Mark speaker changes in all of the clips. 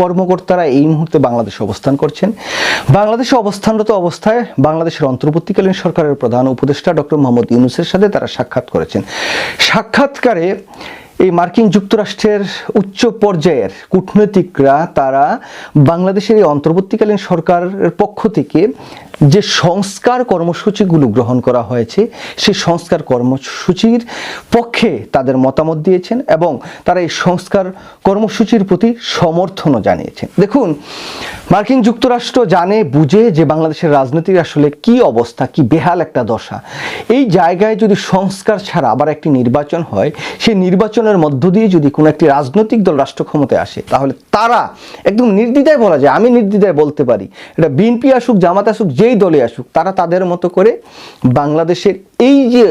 Speaker 1: কর্মকর্তারা এই মুহূর্তে বাংলাদেশে অবস্থান করছেন। বাংলাদেশে অবস্থানরত অবস্থায় বাংলাদেশের অন্তর্বর্তীকালীন সরকারের প্রধান উপদেষ্টা ডক্টর মোহাম্মদ ইউনুসের সাথে তারা সাক্ষাৎ করেছেন। সাক্ষাৎকারে এই মার্কিন যুক্তরাষ্ট্রের উচ্চ পর্যায়ের কূটনৈতিকরা তারা বাংলাদেশের এই অন্তর্বর্তীকালীন সরকারের পক্ষ থেকে যে সংস্কার কর্মসূচিগুলো গ্রহণ করা হয়েছে, সেই সংস্কার কর্মসূচির পক্ষে তাদের মতামত দিয়েছেন এবং তারা এই সংস্কার কর্মসূচির প্রতি সমর্থনও জানিয়েছেন। দেখুন, মার্কিন যুক্তরাষ্ট্র জানে, বুঝে যে বাংলাদেশের রাজনীতির আসলে কি অবস্থা, কি বেহাল একটা দশা। এই জায়গায় যদি সংস্কার ছাড়া আবার একটি নির্বাচন হয়, সেই নির্বাচনের মধ্য দিয়ে যদি কোনো একটি রাজনৈতিক দল রাষ্ট্র ক্ষমতায় আসে, তাহলে তারা একদম নির্দ্বিধায় বলা যায়, আমি নির্দ্বিধায় বলতে পারি, এটা বিএনপি আসুক, জামাত আসুক যেই দলে আসুক, তারা তাদের মতো করে বাংলাদেশের এই যে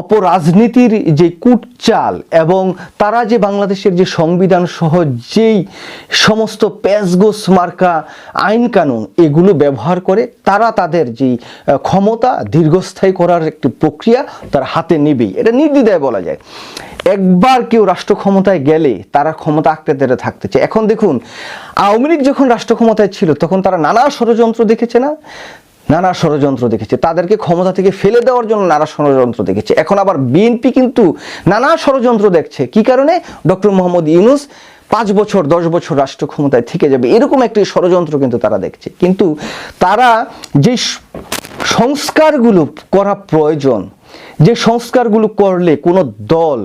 Speaker 1: অপরাজনীতির যে কুটচাল এবং তারা যে বাংলাদেশের যে সংবিধান সহ যেই সমস্ত প্যাসগোস মার্কা আইন কানুন এগুলো ব্যবহার করে তারা তাদের যে ক্ষমতা দীর্ঘস্থায়ী করার একটি প্রক্রিয়া তার হাতে নেবেই। এটা নির্দ্বিধায় বলা যায়। একবার কেউ রাষ্ট্র ক্ষমতায় গেলে তারা ক্ষমতা আঁকড়ে ধরে থাকতে চায়। এখন দেখুন, আওয়ামী লীগ যখন রাষ্ট্র ক্ষমতায় ছিল, তখন তারা নানা ষড়যন্ত্র দেখেছে না? নানা ষড়যন্ত্র দেখেছে। তাদেরকে ক্ষমতা থেকে ফেলে দেওয়ার জন্য নানা ষড়যন্ত্র দেখেছে। এখন আবার বিএনপি কিন্তু নানা ষড়যন্ত্র দেখছে। কি কারণে? ডক্টর মোহাম্মদ ইউনুস পাঁচ বছর, দশ বছর রাষ্ট্র ক্ষমতায় থেকে যাবে। এরকম একটি ষড়যন্ত্র কিন্তু তারা দেখছে। কিন্তু তারা যে সংস্কারগুলো করা প্রয়োজন যে সংস্কারগুলো করলে কোনো দল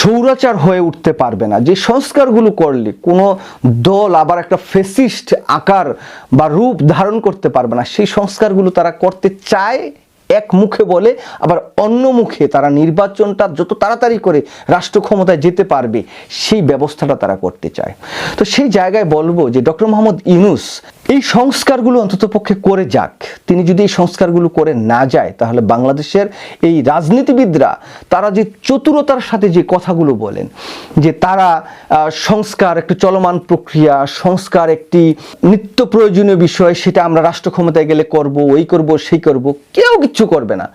Speaker 1: সৌরাচার হয়ে উঠতে পারবে না, যে সংস্কারগুলো করলে কোনো দল আবার একটা ফেসিস্ট আকার বা রূপ ধারণ করতে পারবে না, সেই সংস্কারগুলো তারা করতে চায় এক মুখে বলে, আবার অন্য মুখে তারা নির্বাচনটা যত তাড়াতাড়ি করে রাষ্ট্র ক্ষমতায় যেতে পারবে, সেই ব্যবস্থাটা তারা করতে চায়। তো সেই জায়গায় বলব যে ডক্টর মোহাম্মদ ইউনুস এই সংস্কারগুলো অন্তত পক্ষে করে যাক। তিনি যদি এই সংস্কারগুলো করে না যায়, তাহলে বাংলাদেশের এই রাজনীতিবিদরা, তারা যে চতুরতার সাথে যে কথাগুলো বলেন, যে তারা সংস্কার একটি চলমান প্রক্রিয়া, সংস্কার একটি নিত্য প্রয়োজনীয় বিষয়, সেটা আমরা রাষ্ট্র ক্ষমতায় গেলে করব, ওই করব, সেই করব, কেউ কিচ্ছু করবে না।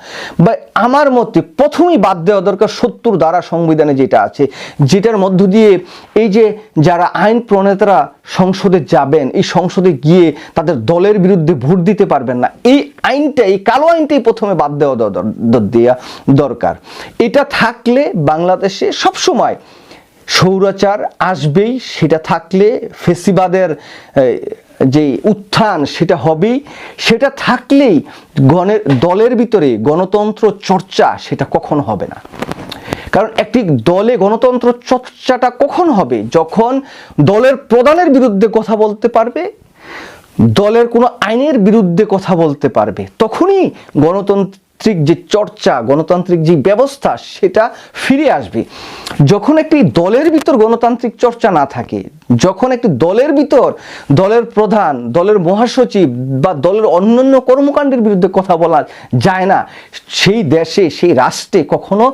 Speaker 1: বা আমার মতে প্রথমেই বাদ দেওয়া দরকার সত্তর দ্বারা সংবিধানে যেটা আছে, যেটার মধ্য দিয়ে এই যে যারা আইন প্রণেতারা সংসদে যাবেন, এই সংসদে গিয়ে তাদের দলের বিরুদ্ধে ভোট দিতে পারবেন না। এই আইনটা এই কালো আইনটাই প্রথমে বাদ দেওয়া দেওয়া দরকার। এটা থাকলে বাংলাদেশে সবসময় সৌরাচার আসবেই, সেটা থাকলে ফেসিবাদের যে উত্থান সেটা হবেই, সেটা থাকলেই গণের, দলের ভিতরে গণতন্ত্র চর্চা সেটা কখন হবে না। কারণ একটি দলে গণতন্ত্র চর্চাটা কখন হবে? যখন দলের প্রধানের বিরুদ্ধে কথা বলতে পারবে, দলের কোনো আইনের বিরুদ্ধে কথা বলতে পারবে, তখনই গণতান্ত্রিক যে চর্চা, গণতান্ত্রিক যে ব্যবস্থা, সেটা ফিরে আসবে। যখন একটি দলের ভিতর গণতান্ত্রিক চর্চা না থাকে, যখন একটি দলের ভিতর দলের প্রধান, দলের মহাসচিব বা দলের অন্যান্য কর্মকাণ্ডের বিরুদ্ধে কথা বলা যায় না, সেই দেশে, সেই রাষ্ট্রে কখনো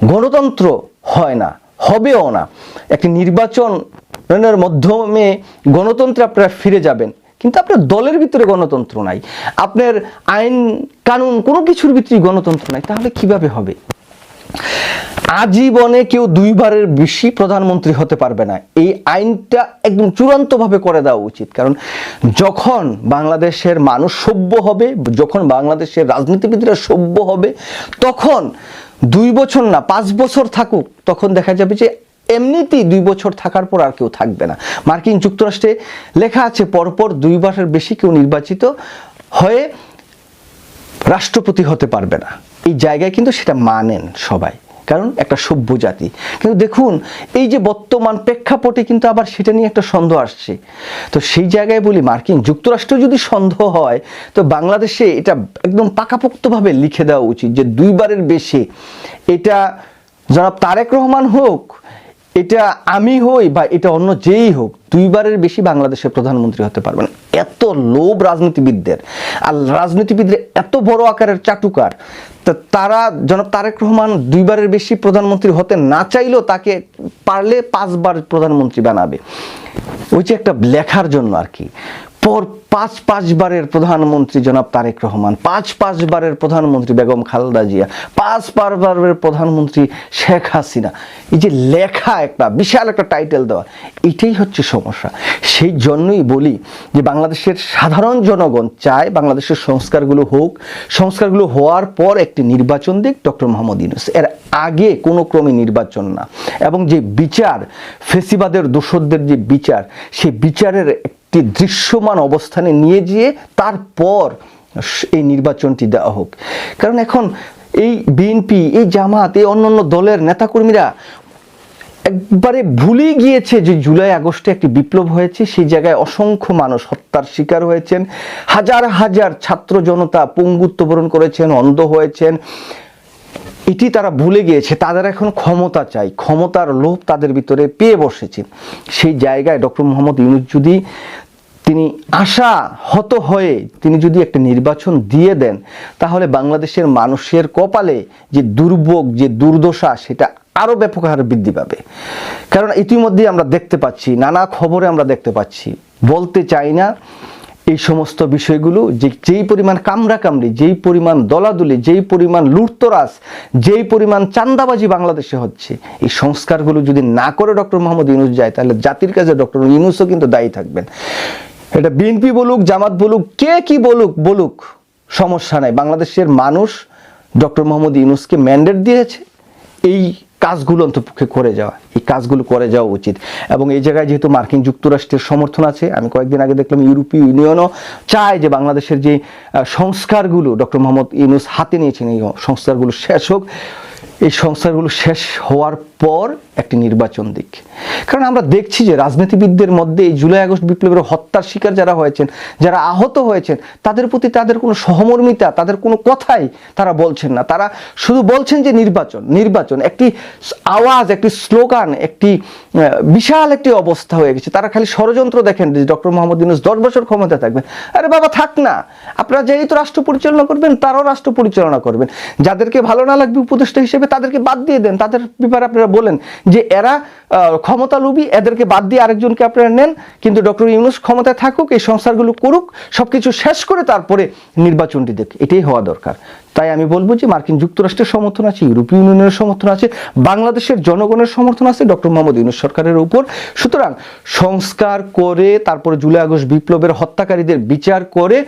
Speaker 1: গণতন্ত্র হয় না, হবেও না। একটি নির্বাচনের মাধ্যমে গণতন্ত্রে আপনারা ফিরে যাবেন। কিন্তু আপনার দলের ভিতরে গণতন্ত্র নাই। আপনার আইন কানুন কোনো কিছুর ভিতরে গণতন্ত্র নাই। তাহলে কীভাবে হবে? আজীবনে কেউ দুইবারের বেশি প্রধানমন্ত্রী হতে পারবে না। এই আইনটা একদম চূড়ান্তভাবে করে দেওয়া উচিত। কারণ যখন বাংলাদেশের মানুষ সভ্য হবে, যখন বাংলাদেশের রাজনীতিবিদরা সভ্য হবে, তখন দুই বছর না, পাঁচ বছর থাকুক, তখন দেখা যাবে যে এমনিতেই দুই বছর থাকার পর আর কেউ থাকবে না। মার্কিন যুক্তরাষ্ট্রে লেখা আছে, পরপর দুই দুইবারের বেশি কেউ নির্বাচিত হয়ে রাষ্ট্রপতি হতে পারবে না। এই জায়গায় কিন্তু সেটা মানেন সবাই। কারণ একটা সভ্য জাতি। কিন্তু দেখুন, এই যে বর্তমান প্রেক্ষাপটে কিন্তু আবার সেটা নিয়ে একটা সন্দেহ আসছে। তো সেই জায়গায় বলি, মার্কিন যুক্তরাষ্ট্র যদি সন্দেহ হয়, তো বাংলাদেশে এটা একদম পাকাপোক্তভাবে লিখে দেওয়া উচিত যে দুইবারের বেশি এটা জনাব তারেক রহমান হোক, এটা আমি হই বা এটা অন্য যেই হোক, দুইবারের বেশি বাংলাদেশের প্রধানমন্ত্রী হতে পারবে না এত লোভ রাজনীতিবিদদের। আর রাজনীতিবিদদের এত বড় আকারের চাটুকার তারা যেন তারেক রহমান দুইবারের বেশি প্রধানমন্ত্রী হতে না চাইলেও তাকে পারলে পাঁচবার প্রধানমন্ত্রী বানাবে। ওই যে একটা লেখার জন্য আর কি। পর পাঁচ পাঁচবারের প্রধানমন্ত্রী জনাব তারেক রহমান, পাঁচ পাঁচবারের প্রধানমন্ত্রী বেগম খালেদা জিয়া, পাঁচ পাঁচবারের প্রধানমন্ত্রী শেখ হাসিনা। এই যে লেখা একটা, বিশাল একটা টাইটেল দেওয়া, এটাই হচ্ছে সমস্যা। সেই জন্যই বলি যে বাংলাদেশের সাধারণ জনগণ চায় বাংলাদেশের সংস্কারগুলো হোক। সংস্কারগুলো হওয়ার পর একটি নির্বাচন দিক, ডক্টর মোহাম্মদ ইউনুস। এর আগে কোনো ক্রমে নির্বাচন না। এবং যে বিচার, ফেসিবাদের দোষরদের যে বিচার, সেই বিচারের একটি দৃশ্যমান অবস্থানে নিয়ে গিয়ে তারপর এই নির্বাচনটি দেওয়া হোক। কারণ এখন এই বিএনপি এই জামাত, এই অন্যান্য দলের নেতাকর্মীরা একবারে ভুলে গিয়েছে যে জুলাই, আগস্টে একটি বিপ্লব হয়েছে। সেই জায়গায় অসংখ্য মানুষ হত্যার শিকার হয়েছেন। হাজার হাজার ছাত্র জনতা পঙ্গুত্ব বরণ করেছেন, অন্ধ হয়েছেন। এটি তারা ভুলে গিয়েছে। তাদের এখন ক্ষমতা চাই। ক্ষমতার লোভ তাদের ভিতরে পেয়ে বসেছে। সেই জায়গায় ডক্টর মোহাম্মদ ইউনুস যদি তিনি আশা হত হয়ে তিনি যদি একটা নির্বাচন দিয়ে দেন, তাহলে বাংলাদেশের মানুষের কপালে যে দুর্ভোগ, যে দুর্দশা, সেটা আরও ব্যাপক হারে বৃদ্ধি পাবে। কারণ ইতিমধ্যে আমরা দেখতে পাচ্ছি, নানা খবরে আমরা দেখতে পাচ্ছি, বলতে চাই না এই সমস্ত বিষয়গুলো, যে যেই পরিমাণ কামড়া কামড়ি যেই পরিমাণ দলাদলি, যেই পরিমাণ লুটতরাজ, যেই পরিমাণ চান্দাবাজি বাংলাদেশে হচ্ছে, এই সংস্কারগুলো যদি না করে ডক্টর মোহাম্মদ ইউনুস যায়, তাহলে জাতির কাছে ডক্টর ইউনুসও কিন্তু দায়ী থাকবেন। এটা বিএনপি বলুক, জামাত বলুক, কে কি বলুক বলুক, সমস্যা নাই। বাংলাদেশের মানুষ ডক্টর মোহাম্মদ ইউনুসকে ম্যান্ডেট দিয়েছে, এই কাজগুলো অন্তপক্ষে করে যাওয়া, এই কাজগুলো করে যাওয়া উচিত। এবং এই জায়গায় যেহেতু মার্কিন যুক্তরাষ্ট্রের সমর্থন আছে, আমি কয়েকদিন আগে দেখলাম ইউরোপীয় ইউনিয়নও চায় যে বাংলাদেশের যে সংস্কারগুলো ডক্টর মোহাম্মদ ইউনুস হাতে নিয়েছেন, এই সংস্কারগুলো শেষ হোক। এই সংস্কারগুলো শেষ হওয়ার পর একটি নির্বাচন দিক। কারণ আমরা দেখছি যে রাজনীতিবিদদের মধ্যে এই জুলাই আগস্ট বিপ্লবের হত্যার শিকার যারা হয়েছেন, যারা আহত হয়েছেন, তাদের প্রতি তাদের কোনো সহমর্মিতা, তাদের কোনো কথাই তারা বলছেন না। তারা শুধু বলছেন যে নির্বাচন নির্বাচন। একটি আওয়াজ, একটি স্লোগান, একটি বিশাল একটি অবস্থা হয়ে গেছে। তারা খালি ষড়যন্ত্র দেখেন যে ডক্টর মোহাম্মদ ইউনুস দশ বছর ক্ষমতা থাকবেন। আরে বাবা, থাক না। আপনারা যেই তো রাষ্ট্র পরিচালনা করবেন, তারাও রাষ্ট্র পরিচালনা করবেন। যাদেরকে ভালো না লাগবে উপদেষ্টা হিসেবে তাদেরকে বাদ দিয়ে দেন। তাদের ব্যাপারে আপনারা বলেন যে এরা আহ, ক্ষমতা লোভী এদেরকে বাদ দিয়ে আরেকজনকে আপনারা নেন কিন্তু ডক্টর ইউনুস ক্ষমতায় থাকুক এই সংস্কারগুলো করুক সব কিছু শেষ করে তারপরে নির্বাচনটি দেখ এটাই হওয়া দরকার। তাই আমি বলব যে মার্কিন যুক্তরাষ্ট্রের সমর্থন আছে ইউরোপীয় ইউনিয়নের সমর্থন আছে বাংলাদেশের জনগণের সমর্থন আছে ডক্টর মোহাম্মদ ইউনুস সরকারের উপর। সুতরাং সংস্কার করে তারপরে জুলাই আগস্ট বিপ্লবের হত্যাকারীদের বিচার করে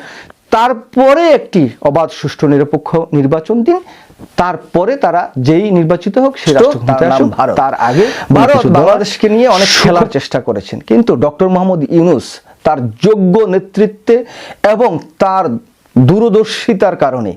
Speaker 1: তারপরে একটি অবাধ সুষ্ঠু নিরপেক্ষ নির্বাচন দিন। তারপরে তারা যেই নির্বাচিত হোক সে রাষ্ট্র
Speaker 2: তার
Speaker 1: আগে ভারত বাংলাদেশকে নিয়ে অনেক খেলার চেষ্টা করেছেন। কিন্তু ডক্টর মোহাম্মদ ইউনুস তার যোগ্য নেতৃত্বে এবং তার দূরদর্শিতার কারণে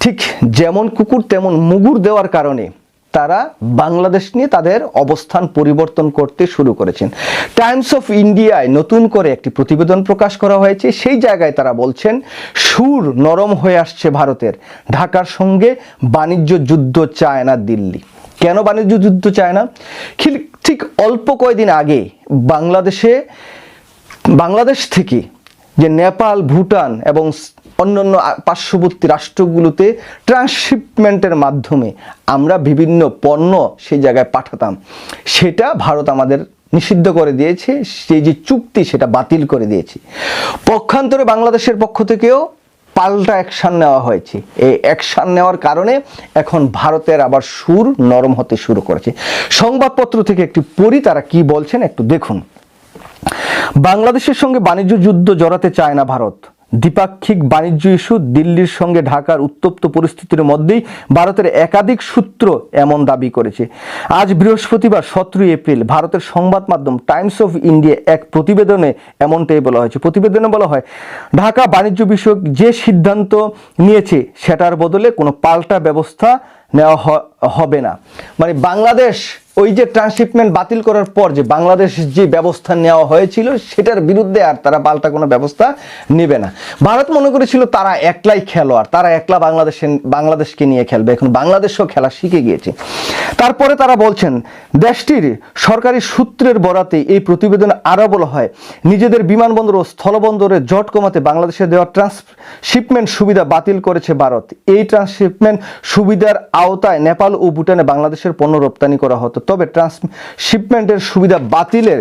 Speaker 1: ঠিক যেমন কুকুর তেমন মুগুর দেওয়ার কারণে তারা বাংলাদেশ নিয়ে তাদের অবস্থান পরিবর্তন করতে শুরু করেছেন। টাইমস অফ ইন্ডিয়ায় নতুন করে একটি প্রতিবেদন প্রকাশ করা হয়েছে। সেই জায়গায় তারা বলছেন, সুর নরম হয়ে আসছে ভারতের। ঢাকার সঙ্গে বাণিজ্য যুদ্ধ চায় না দিল্লি। কেন বাণিজ্য যুদ্ধ চায় না ঠিক- অল্প কয়েকদিন আগে বাংলাদেশে, বাংলাদেশ থেকে যে নেপাল, ভুটান এবং অন্যান্য পার্শ্ববর্তী রাষ্ট্রগুলোতে ট্রান্সশিপমেন্টের মাধ্যমে আমরা বিভিন্ন পণ্য সেই জায়গায় পাঠাতাম। সেটা ভারত আমাদের নিষিদ্ধ করে দিয়েছে, সেই যে চুক্তি সেটা বাতিল করে দিয়েছে। পক্ষান্তরে বাংলাদেশের পক্ষ থেকেও পাল্টা অ্যাকশন নেওয়া হয়েছে। এই অ্যাকশন নেওয়ার কারণে এখন ভারতের আবার সুর নরম হতে শুরু করেছে। সংবাদপত্র থেকে একটি পড়ি তারা কি বলছেন একটু দেখুন। বাংলাদেশের সঙ্গে বাণিজ্য যুদ্ধ জড়াতে চায় না ভারত। দ্বিপাক্ষিক বাণিজ্য ইস্যু দিল্লির সঙ্গে ঢাকার উত্তপ্ত পরিস্থিতির মধ্যেই ভারতের একাধিক সূত্র এমন দাবি করেছে। আজ বৃহস্পতিবার সতেরোই এপ্রিল ভারতের সংবাদ মাধ্যম টাইমস অফ ইন্ডিয়া এক প্রতিবেদনে এমনটাই বলা হয়েছে। প্রতিবেদনে বলা হয়, ঢাকা বাণিজ্য বিষয়ক যে সিদ্ধান্ত নিয়েছে সেটার বদলে কোনো পাল্টা ব্যবস্থা নেওয়া হবে না। মানে বাংলাদেশ ওই যে ট্রান্সশিপমেন্ট বাতিল করার পর যে বাংলাদেশ যে ব্যবস্থা নেওয়া হয়েছিল, সেটার বিরুদ্ধে আর তারা পাল্টা কোনো ব্যবস্থা নেবে না। ভারত মনে করেছিল তারা একলাই খেলোয়াড়, তারা একলা বাংলাদেশে, বাংলাদেশকে নিয়ে খেলবে। এখন বাংলাদেশও খেলা শিখে গিয়েছে। তারপরে তারা বলছেন, দেশটির সরকারি সূত্রের বরাতে এই প্রতিবেদন আরও বলা হয়, নিজেদের বিমানবন্দর ও স্থলবন্দরে জট কমাতে বাংলাদেশে দেওয়া ট্রান্সশিপমেন্ট সুবিধা বাতিল করেছে ভারত। এই ট্রান্সশিপমেন্ট সুবিধার আওতায় নেপাল ও ভুটানে বাংলাদেশের পণ্য রপ্তানি করা হতো। তবে ট্রান্সশিপমেন্টের সুবিধা বাতিলের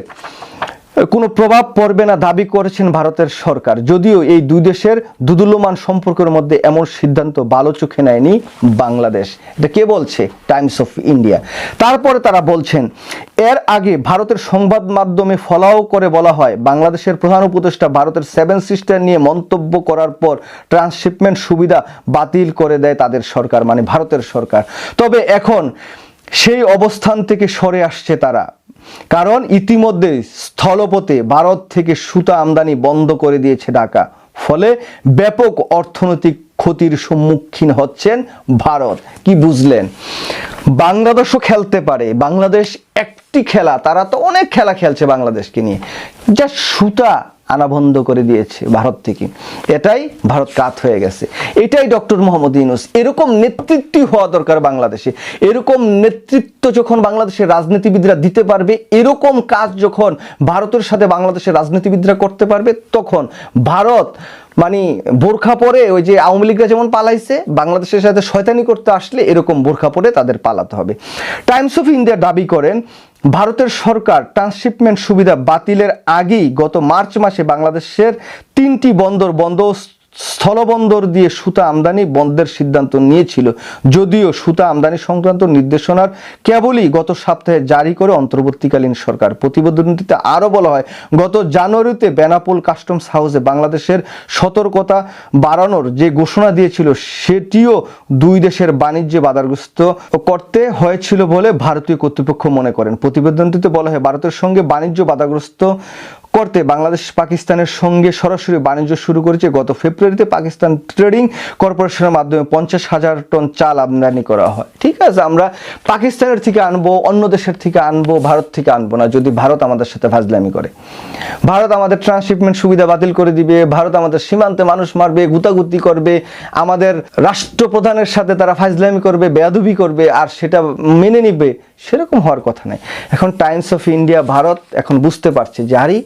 Speaker 1: কোনো প্রভাব পড়বে না দাবি করেছেন ভারতের সরকার। যদিও এই দুই দেশের দুদুল্যমান সম্পর্কের মধ্যে এমন সিদ্ধান্ত ভালো চোখে নেয়নি বাংলাদেশ। এটা কে বলছে? টাইমস অফ ইন্ডিয়া তারপরে তারা বলছেন, এর আগে ভারতের সংবাদ মাধ্যমে ফলাও করে বলা হয়, বাংলাদেশের প্রধান উপদেষ্টা ভারতের সেভেন সিস্টার নিয়ে মন্তব্য করার পর ট্রান্সশিপমেন্ট সুবিধা বাতিল করে দেয় তাদের সরকার মানে ভারতের সরকার। তবে এখন সেই অবস্থান থেকে সরে আসছে তারা। কারণ ইতিমধ্যে স্থলপথে ভারত থেকে সুতা আমদানি বন্ধ করে দিয়েছে ঢাকা। ফলে ব্যাপক অর্থনৈতিক ক্ষতির সম্মুখীন হচ্ছেন ভারত। কি বুঝলেন? বাংলাদেশও খেলতে পারে। বাংলাদেশ একটি খেলা, তারা তো অনেক খেলা খেলছে বাংলাদেশকে নিয়ে। যা সুতা আনা বন্ধ করে দিয়েছে ভারত থেকে। এটাই ভারত কাত হয়ে গেছে। এটাই ডক্টর মোহাম্মদ ইউনুস। এরকম নেতৃত্বই হওয়া দরকার বাংলাদেশে। এরকম নেতৃত্ব যখন বাংলাদেশের রাজনীতিবিদরা দিতে পারবে, এরকম কাজ যখন ভারতের সাথে বাংলাদেশের রাজনীতিবিদরা করতে পারবে, তখন ভারত মানে বোরখা পরে ওই যে আওয়ামী লীগরা যেমন পালাইছে, বাংলাদেশের সাথে শয়তানি করতে আসলে এরকম বোরখা পরে তাদের পালাতে হবে। টাইমস অফ ইন্ডিয়া দাবি করেন ভারতের সরকার ট্রান্সশিপমেন্ট সুবিধা বাতিলের আগেই গত মার্চ মাসে বাংলাদেশের তিনটি বন্দর বন্ধ স্থলবন্দর দিয়ে সুতা আমদানি বন্ধের সিদ্ধান্ত নিয়েছিল। যদিও সুতা আমদানি সংক্রান্ত নির্দেশনার কেবলই গত সপ্তাহে জারি করে অন্তর্বর্তীকালীন সরকার। প্রতিবেদনটিতে আরও বলা হয়, গত জানুয়ারিতে বেনাপোল কাস্টমস হাউসে বাংলাদেশের সতর্কতা বাড়ানোর যে ঘোষণা দিয়েছিল, সেটিও দুই দেশের বাণিজ্যে বাধাগ্রস্ত করতে হয়েছিল বলে ভারতীয় কর্তৃপক্ষ মনে করেন। প্রতিবেদনটিতে বলা হয়, ভারতের সঙ্গে বাণিজ্য বাধাগ্রস্ত করতে বাংলাদেশ পাকিস্তানের সঙ্গে সরাসরি বাণিজ্য শুরু করেছে। গত ফেব্রুয়ারিতে পাকিস্তান ট্রেডিং কর্পোরেশনের মাধ্যমে পঞ্চাশ হাজার টন চাল আমদানি করা হয়। ঠিক আছে, আমরা পাকিস্তানের থেকে আনব, অন্য দেশের থেকে আনব, ভারত থেকে আনব না, যদি ভারত আমাদের সাথে ভাজলামি করে। ভারত আমাদের ট্রান্সশিপমেন্ট সুবিধা বাতিল করে দিবে, ভারত আমাদের সীমান্তে মানুষ মারবে, গুতাগুতি করবে, আমাদের রাষ্ট্রপ্রধানের সাথে তারা ফাজলামি করবে, বেয়াদুবি করবে, আর সেটা মেনে নিবে, সেরকম হওয়ার কথা নাই। এখন টাইমস অফ ইন্ডিয়া ভারত এখন বুঝতে পারছে যে, আরে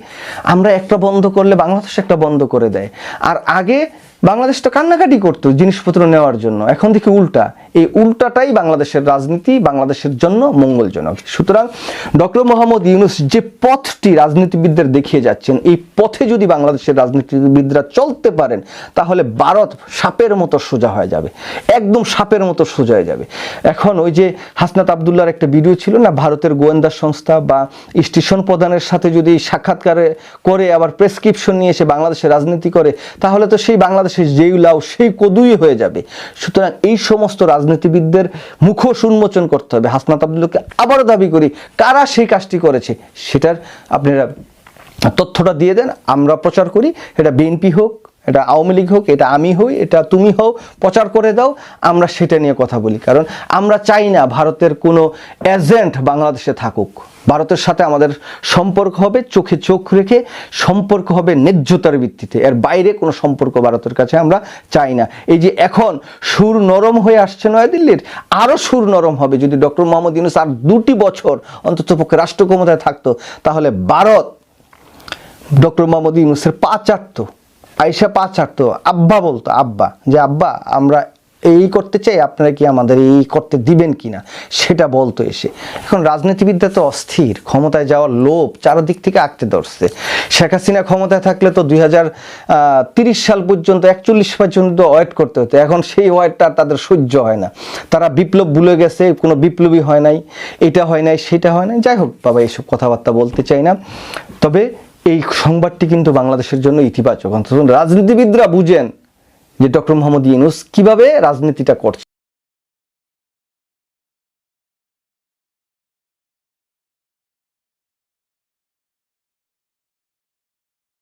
Speaker 1: আমরা একটা বন্ধ করলে বাংলাদেশ একটা বন্ধ করে দেয়। আর আগে বাংলাদেশ তো কান্নাকাটি করতো জিনিসপত্র নেওয়ার জন্য। এখন দেখি উল্টা। এই উল্টাটাই বাংলাদেশের রাজনীতি, বাংলাদেশের জন্য মঙ্গলজনক। সুতরাং ডক্টর মোহাম্মদ ইউনুস যে পথটি রাজনীতিবিদদের দেখিয়ে যাচ্ছেন, এই পথে যদি বাংলাদেশের রাজনীতিবিদরা চলতে পারেন, তাহলে ভারত সাপের মতো সোজা হয়ে যাবে। একদম সাপের মতো সোজা হয়ে যাবে। এখন ওই যে হাসনাত আবদুল্লার একটা ভিডিও ছিল না, ভারতের গোয়েন্দা সংস্থা বা স্টেশন প্রধানের সাথে যদি সাক্ষাৎকারে করে আবার প্রেসক্রিপশন নিয়ে এসে বাংলাদেশে রাজনীতি করে, তাহলে তো সেই বাংলাদেশের যেই লাউ, সেই কদুই হয়ে যাবে। সুতরাং এই সমস্ত রাজনীতিবিদদের মুখোশ উন্মোচন করতে হবে। হাসনাত আব্দুলকে আবারও দাবি করি, কারা সেই কাজটি করেছে, সেটার আপনারা তথ্যটা দিয়ে দেন, আমরা প্রচার করি। এটা বিএনপি হোক, এটা আওয়ামী লীগ হোক, এটা আমি হই, এটা তুমি হও, প্রচার করে দাও, আমরা সেটা নিয়ে কথা বলি। কারণ আমরা চাই না ভারতের কোনো এজেন্ট বাংলাদেশে থাকুক। ভারতের সাথে আমাদের সম্পর্ক হবে, চোখে চোখ রেখে সম্পর্ক হবে ন্যায্যতার ভিত্তিতে। এর বাইরে কোনো সম্পর্ক ভারতের কাছে আমরা চাই না। এই যে এখন সুর নরম হয়ে আসছে নয়াদিল্লির আরও সুর নরম হবে। যদি ডক্টর মোহাম্মদ ইউনুস আর দুটি বছর অন্ততপক্ষে রাষ্ট্র ক্ষমতায় থাকতো, তাহলে ভারত ডক্টর মোহাম্মদ ইউনুসের পা চাটতো আইসা পা চাটতো আব্বা বলতো, আব্বা, যে আব্বা, আমরা এই করতে চাই, আপনারা কি আমাদের এই করতে দিবেন কিনা? সেটা বলতো এসে। এখন রাজনীতিবিদ্যা তো অস্থির, ক্ষমতায় যাওয়ার লোভ চারদিক থেকে আঁকতে ধরছে। শেখ হাসিনা ক্ষমতায় থাকলে তো দুই সাল পর্যন্ত একচল্লিশ পর্যন্ত ওয়েট করতে হতো। এখন সেই ওয়েটটা তাদের সহ্য হয় না। তারা বিপ্লব ভুলে গেছে, কোনো বিপ্লবী হয় নাই, এটা হয় নাই, সেটা হয় নাই। যাই হোক, বাবা এইসব কথাবার্তা বলতে চাই না। তবে এই সংবাদটি কিন্তু বাংলাদেশের জন্য ইতিবাচক। অন্তত রাজনীতিবিদরা বুঝেন যে ডক্টর মোহাম্মদ ইউনুস কীভাবে রাজনীতিটা করছে?